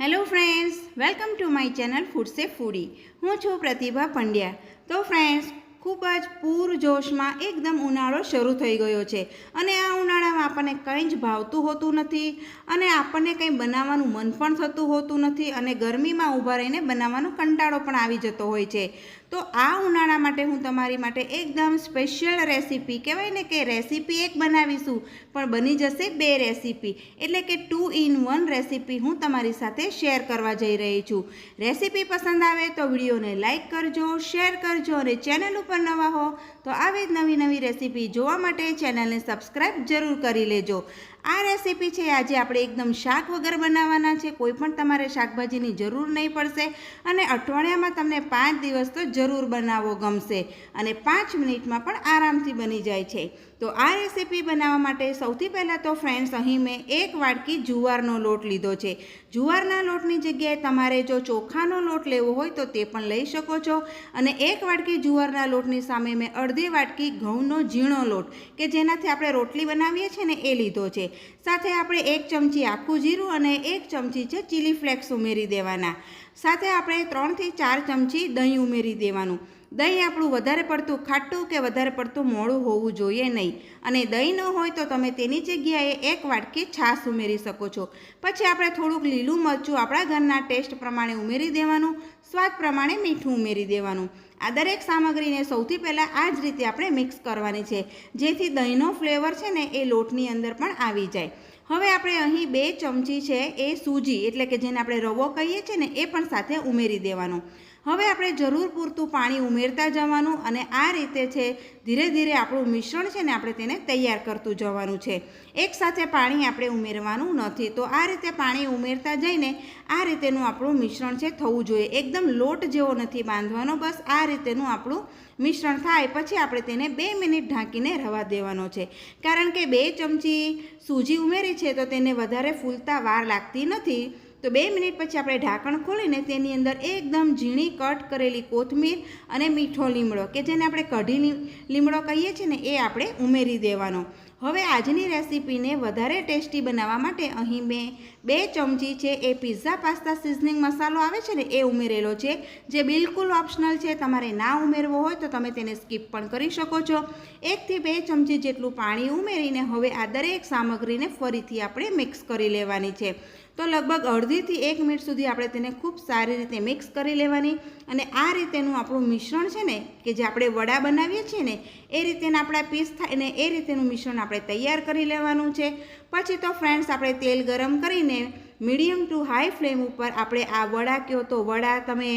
Hello friends, welcome to my channel food safe foodie. હું છું પ્રતિભા પંડ્યા. તો ફ્રેન્ડ્સ ખૂબ જ પૂરજોશમાં એકદમ ઉનાળો શરૂ થઈ ગયો છે. અને આ ઉનાળામાં આપણને કંઈ જ ભાવતું હોતું નથી અને આપણને કંઈ બનાવવાનું મન પણ થતું હોતું નથી અને ગરમીમાં ઊભા રહીને બનાવવાનો કંટાળો પણ આવી જતો હોય છે. તો આ ઉનાળા માટે હું તમારી માટે એકદમ સ્પેશિયલ રેસીપી કહેવાય ને કે રેસીપી એક બનાવીશું, પણ બની જશે બે રેસીપી. એટલે કે ટુ ઇન વન રેસીપી હું તમારી સાથે શેર કરવા જઈ રહી છું. રેસીપી પસંદ આવે તો વિડીયોને લાઇક કરજો, શેર કરજો અને ચેનલ ઉપર નવા હો તો આવી જ નવી નવી રેસીપી જોવા માટે ચેનલને સબસ્ક્રાઈબ જરૂર કરી લેજો. આ રેસીપી છે, આજે આપણે એકદમ શાક વગર બનાવવાના છે. કોઈ પણ તમારે શાકભાજીની જરૂર નહીં પડશે અને અઠવાડિયામાં તમને પાંચ દિવસ તો જરૂર બનાવવો ગમશે અને પાંચ મિનિટમાં પણ આરામથી બની જાય છે. તો આ રેસીપી બનાવવા માટે સૌથી પહેલાં તો ફ્રેન્ડ્સ, અહીં મેં એક વાટકી જુવારનો લોટ લીધો છે. જુવારના લોટની જગ્યાએ તમારે જો ચોખાનો લોટ લેવો હોય તો તે પણ લઈ શકો છો અને એક વાટકી જુવારના લોટની સામે મેં અડધી વાટકી ઘઉંનો ઝીણો લોટ, કે જેનાથી આપણે રોટલી બનાવીએ છીએ ને એ લીધો છે. સાથે આપણે એક ચમચી આખું જીરું અને એક ચમચી છે ચીલી ફ્લેક્સ ઉમેરી દેવાના. સાથે આપણે ત્રણથી ચાર ચમચી દહીં ઉમેરી દેવાનું. દહીં આપણું વધારે પડતું ખાટું કે વધારે પડતું મોડું હોવું જોઈએ નહીં. અને દહીં ન હોય તો તમે તેની જગ્યાએ એક વાટકી છાશ ઉમેરી શકો છો. પછી આપણે થોડુંક લીલું મરચું આપણા ઘરના ટેસ્ટ પ્રમાણે ઉમેરી દેવાનું. સ્વાદ પ્રમાણે મીઠું ઉમેરી દેવાનું. આ દરેક સામગ્રીને સૌથી પહેલાં આ જ રીતે આપણે મિક્સ કરવાની છે. જેથી દહીંનો ફ્લેવર છે ને એ લોટની અંદર પણ આવી જાય. હવે આપણે અહીં બે ચમચી છે એ સૂજી, એટલે કે જેને આપણે રવો કહીએ છીએ ને એ પણ સાથે ઉમેરી દેવાનો. હવે આપણે જરૂર પૂરતું પાણી ઉમેરતા જવાનું અને આ રીતે છે, ધીરે ધીરે આપણું મિશ્રણ છે ને આપણે તેને તૈયાર કરતું જવાનું છે. એકસાથે પાણી આપણે ઉમેરવાનું નથી. તો આ રીતે પાણી ઉમેરતા જઈને આ રીતેનું આપણું મિશ્રણ છે થવું જોઈએ. એકદમ લોટ જેવો નથી બાંધવાનો, બસ આ રીતેનું આપણું મિશ્રણ થાય. પછી આપણે તેને બે મિનિટ ઢાંકીને રવા દેવાનો છે. કારણ કે બે ચમચી સૂજી ઉમેરી છે તો તેને વધારે ફૂલતા વાર લાગતી નથી. તો બે મિનિટ પછી આપણે ઢાંકણ ખોલીને તેની અંદર એકદમ ઝીણી કટ કરેલી કોથમીર અને મીઠો લીમડો, કે જેને આપણે કઢી લીમડો કહીએ છીએ ને, એ આપણે ઉમેરી દેવાનો. હવે આજની રેસીપીને વધારે ટેસ્ટી બનાવવા માટે અહીં મેં બે ચમચી છે એ પિઝા પાસ્તા સિઝનિંગ મસાલો આવે છે ને, એ ઉમેરેલો છે. જે બિલકુલ ઓપ્શનલ છે, તમારે ના ઉમેરવો હોય તો તમે તેને સ્કીપ પણ કરી શકો છો. એકથી બે ચમચી જેટલું પાણી ઉમેરીને હવે આ દરેક સામગ્રીને ફરીથી આપણે મિક્સ કરી લેવાની છે. તો લગભગ અડધીથી એક મિનિટ સુધી આપણે તેને ખૂબ સારી રીતે મિક્સ કરી લેવાની અને આ રીતેનું આપણું મિશ્રણ છે ને, કે જે આપણે વડા બનાવીએ છીએ ને, એ રીતેના આપણા પીસ થાય ને એ રીતેનું મિશ્રણ આપણે તૈયાર કરી લેવાનું છે. પછી તો ફ્રેન્ડ્સ, આપણે તેલ ગરમ કરીને મીડિયમ ટુ હાઈ ફ્લેમ ઉપર આપણે આ વડા કહો તો વડા તમે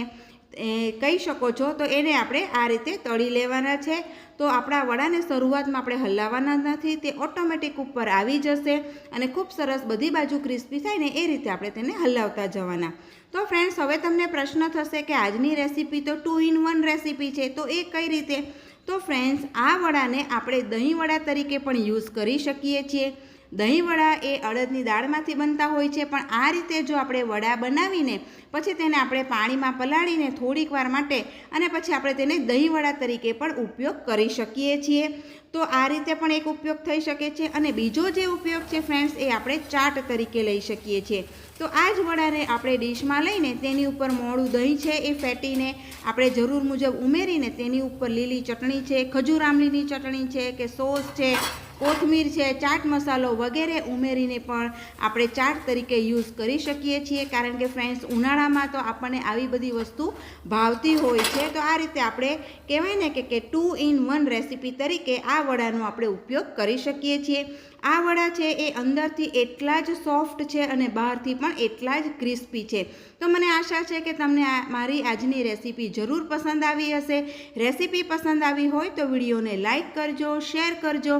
કહી શકો છો, તો એને આપણે આ રીતે તળી લેવાના છે. તો આપણા વડાને શરૂઆતમાં આપણે હલાવવાના નથી, તે ઓટોમેટિક ઉપર આવી જશે અને ખૂબ સરસ બધી બાજુ ક્રિસ્પી થાય ને એ રીતે આપણે તેને હલાવતા જવાના. તો ફ્રેન્ડ્સ, હવે તમને પ્રશ્ન થશે કે આજની રેસીપી તો ટુ ઇન વન રેસીપી છે, તો એ કઈ રીતે? તો ફ્રેન્ડ્સ, આ વડાને આપણે દહીં વડા તરીકે પણ યુઝ કરી શકીએ છીએ. દહીં વડા એ અડદની દાળમાંથી બનતા હોય છે, પણ આ રીતે જો આપણે વડા બનાવીને પછી તેને આપણે પાણીમાં પલાળીને થોડીક વાર માટે અને પછી આપણે તેને દહીં વડા તરીકે પણ ઉપયોગ કરી શકીએ છીએ. તો આ રીતે પણ એક ઉપયોગ થઈ શકે છે અને બીજો જે ઉપયોગ છે ફ્રેન્ડ્સ, એ આપણે ચાટ તરીકે લઈ શકીએ છીએ. તો આ જ વડાને આપણે ડીશમાં લઈને તેની ઉપર મોડું દહીં છે એ ફેટીને આપણે જરૂર મુજબ ઉમેરીને તેની ઉપર લીલી ચટણી છે, ખજૂર આંબલીની ચટણી છે કે સોસ છે કોથમીર છે, ચાટ મસાલો વગેરે ઉમેરીને પણ આપણે ચાટ તરીકે યુઝ કરી શકીએ છીએ. કારણ કે ફ્રેન્ડ્સ ઉનાળામાં તો આપણને આવી બધી વસ્તુ ભાવતી હોય છે. તો આ રીતે આપણે કહેવાય ને કે ટુ ઇન વન રેસીપી તરીકે આ વડાનો આપણે ઉપયોગ કરી શકીએ છીએ. આ વડા છે એ અંદરથી એટલા જ સોફ્ટ છે અને બહારથી પણ એટલા જ ક્રિસ્પી છે. તો મને આશા છે કે તમને મારી આજની રેસીપી જરૂર પસંદ આવી હશે. રેસીપી પસંદ આવી હોય તો વિડીયોને લાઇક કરજો શેર કરજો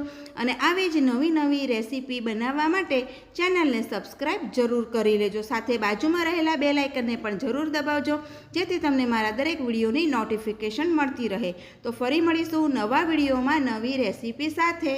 અને આવી જ નવી નવી રેસીપી બનાવવા માટે ચેનલને સબસ્ક્રાઈબ જરૂર કરી લેજો. સાથે બાજુમાં રહેલા બે લાઇકનને પણ જરૂર દબાવજો, જેથી તમને મારા દરેક વિડીયોની નોટિફિકેશન મળતી રહે. તો ફરી મળીશું નવા વિડીયોમાં નવી રેસીપી સાથે.